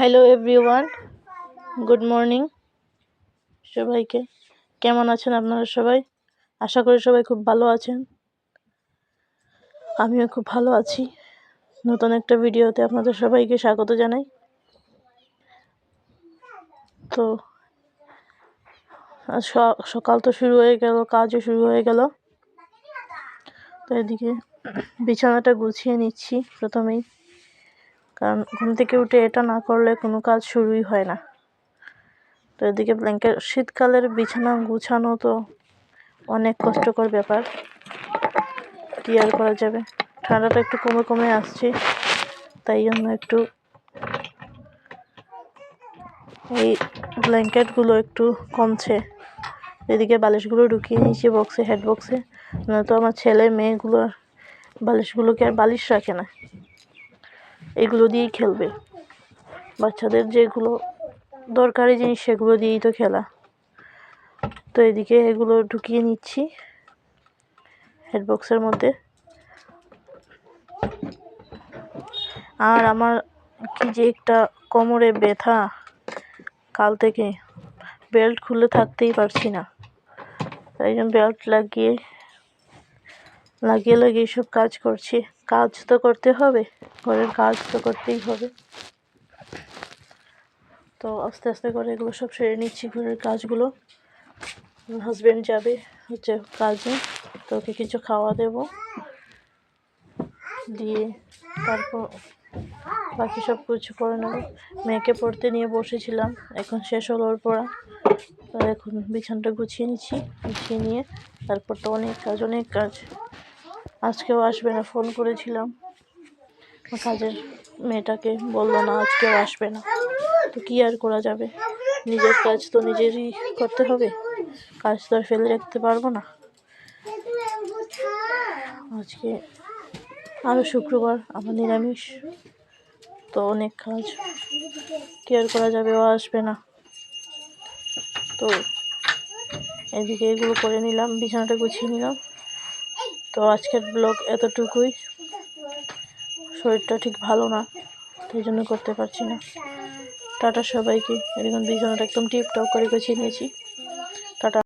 Hello everyone good morning সবাইকে কেমন আছেন আপনারা সবাই? আশা করি সবাই খুব ভালো আছেন। আমিও খুব ভালো আছি। নতুন একটা ভিডিওতে আপনাদের সবাইকে স্বাগত জানাই। তো সকাল তো শুরু হয়ে গেল, কাজও শুরু হয়ে গেল। তো এদিকে বিছানাটা গুছিয়ে নিচ্ছি প্রথমেই। কারণ ঘুম থেকে উঠে এটা না করলে কোনো কাজ শুরুই হয় না। তো এদিকে ব্ল্যাঙ্কেট শীতকালের বিছানা গুছানো তো অনেক কষ্টকর ব্যাপার। কী আর করা যাবে? ঠান্ডাটা একটু কমে কমে আসছে, তাই জন্য একটু এই ব্ল্যাঙ্কেটগুলো একটু কমছে। এদিকে বালিশগুলো ঢুকিয়ে নিয়েছি বক্সে হেড বক্সে নয়তো আমার ছেলে, মেয়েগুলো বালিশগুলোকে আর বালিশ রাখে না। এগুলো দিয়েই খেলবে। বাচ্চাদের যেগুলো দরকারি জিনিস সেগুলো দিয়েই তো খেলা। তো এদিকে এগুলো ঢুকিয়ে নিচ্ছি হেডবক্সের মধ্যে। আর আমার কি যে একটা কোমরে ব্যথা কাল থেকে। বেল্ট খুলে থাকতেই পারছি না। তাই জন্য বেল্ট লাগিয়ে লাগিয়ে লাগিয়ে সব কাজ করছি। কাজ তো করতে হবে, ঘরের কাজ তো করতেই হবে। তো আস্তে আস্তে করে এগুলো সব সেরে নিচ্ছি, ঘরের কাজগুলো। হাজব্যান্ড যাবে হচ্ছে কাজে, তো ওকে কিছু খাওয়া দেব। দিয়ে তারপর বাকি সব কিছু করে নেব। মেয়েকে পড়তে নিয়ে বসেছিলাম, এখন শেষ হলো ওর পড়া। এখন বিছানটা গুছিয়ে নিচ্ছি, গুছিয়ে নিয়ে তারপর তো অনেক কাজ অনেক কাজ। আজকেও আসবে না, ফোন করেছিলাম। কাজের মেয়েটাকে বলল, না, আজকেও আসবে না। তো কী আর করা যাবে? নিজের কাজ তো নিজেরই করতে হবে। কাজ তো আর ফেলে রাখতে পারব না। আজকে আরও শুক্রবার আমার নিরামিষ। তো অনেক কাজ। কেয়ার করা যাবে? ও আসবে না। তো এদিকে এগুলো করে নিলাম, বিছানাটা গুছিয়ে নিলাম। তো আজকের ব্লগ এতটুকুই। শরীরটা ঠিক ভালো না তাই জন্য করতে পারছি না। টাটা সবাইকে। এরকম বিছানাটা একদম টিপটপ করে গুছিয়ে নিয়েছি। টাটা।